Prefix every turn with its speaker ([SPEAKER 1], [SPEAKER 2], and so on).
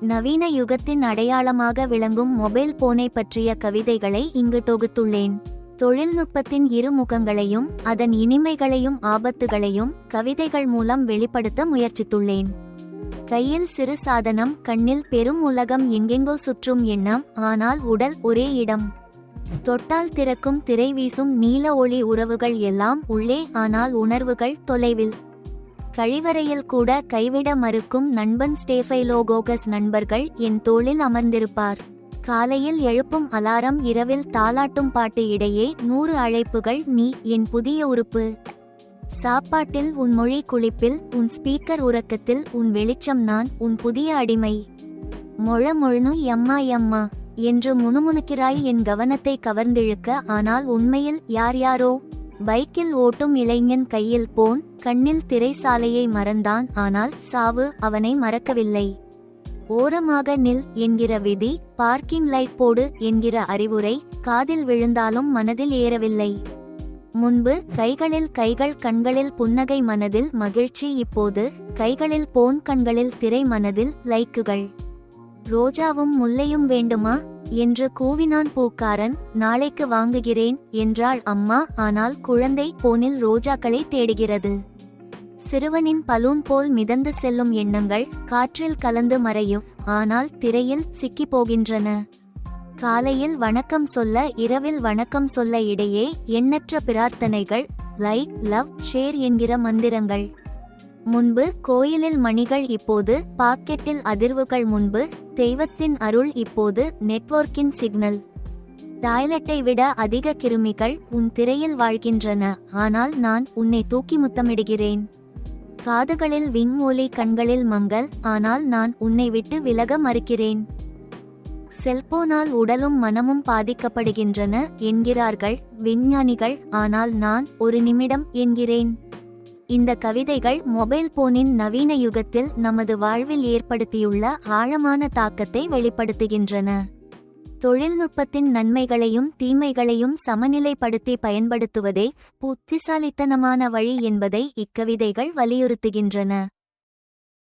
[SPEAKER 1] நவீன யுகத்தின் அடையாளமாக விளங்கும் மொபைல் போனை பற்றிய கவிதைகளை இங்கு தொகுத்துள்ளேன். தொழில்நுட்பத்தின் இரு முகங்களையும் அதன் இனிமைகளையும் ஆபத்துகளையும் கவிதைகள் மூலம் வெளிப்படுத்த முயற்சித்துள்ளேன். கையில் சிறு சாதனம் கண்ணில் பெரும் உலகம் எங்கெங்கோ சுற்றும் எண்ணம் ஆனால் உடல் ஒரே இடம். தொட்டால் திறக்கும் திரை வீசும் நீல ஒளி உறவுகள் எல்லாம் உள்ளே ஆனால் உணர்வுகள் தொலைவில். கழிவறையில் கூட கைவிட மறுக்கும் நண்பன் ஸ்டேஃபைலோகோகஸ் நண்பர்கள் என் தோளில் அமர்ந்திருப்பார். காலையில் எழுப்பும் அலாரம் இரவில் தாலாட்டும் பாட்டு இடையே நூறு அழைப்புகள் நீ என் புதிய உறுப்பு. சாப்பாட்டில் உன் மொழி குளிப்பில் உன் ஸ்பீக்கர் உறக்கத்தில் உன் வெளிச்சம் நான் உன் புதிய அடிமை. மொழ மொழனு எம்மா எம்மா என்று முணுமுணுக்கிறாய் என் கவனத்தை கவர்ந்திழுக்க ஆனால் உண்மையில் யார் யாரோ? பைக்கில் ஓட்டும் இளைஞன் கையில் போன் கண்ணில் திரைசாலையை மறந்தான். ஆனால் சாவு அவனை மறக்கவில்லை. ஓரமாக நில் என்கிற விதி பார்க்கிங் லைட் போடு என்கிற அறிவுரை காதில் விழுந்தாலும் மனதில் ஏறவில்லை. முன்பு கைகளில் கைகள் கண்களில் புன்னகை மனதில் மகிழ்ச்சி இப்போது கைகளில் போன் கண்களில் திரை மனதில் லைக்குகள். ரோஜாவும் முல்லையும் வேண்டுமா? என்று கூவினான் பூக்காரன் நாளைக்கு வாங்குகிறேன் என்றாள் அம்மா ஆனால் குழந்தை போனில் ரோஜாக்களை தேடுகிறது. சிறுவனின் பலூன் போல் மிதந்து செல்லும் எண்ணங்கள் காற்றில் கலந்து மறையும் ஆனால் திரையில் சிக்கி போகின்றன. காலையில் வணக்கம் சொல்ல இரவில் வணக்கம் சொல்ல இடையே எண்ணற்ற பிரார்த்தனைகள் லைக் லவ் ஷேர் என்கிற மந்திரங்கள். முன்பு கோயிலில் மணிகள் இப்போது பாக்கெட்டில் அதிர்வுகள் முன்பு தெய்வத்தின் அருள் இப்போது நெட்வொர்க்கின் சிக்னல் டாய்லெட்டை விட அதிக கிருமிகள் உன் திரையில் வாழ்கின்றன ஆனால் நான் உன்னை தூக்கி முத்தமிடுகிறேன். காதுகளில் விண்மூலி கண்களில் மங்கள் ஆனால் நான் உன்னை விட்டு விலக மறுக்கிறேன். செல்போனால் உடலும் மனமும் பாதிக்கப்படுகின்றன என்கிறார்கள் விஞ்ஞானிகள் ஆனால் நான் ஒரு நிமிடம் என்கிறேன். இந்த கவிதைகள் மொபைல் போனின் நவீன யுகத்தில் நமது வாழ்வில் ஏற்படுத்தியுள்ள ஆழமான தாக்கத்தை வெளிப்படுத்துகின்றன. தொழில்நுட்பத்தின் நன்மைகளையும் தீமைகளையும் சமநிலைப்படுத்தி பயன்படுத்துவதே புத்திசாலித்தனமான வழி என்பதை இக்கவிதைகள் வலியுறுத்துகின்றன.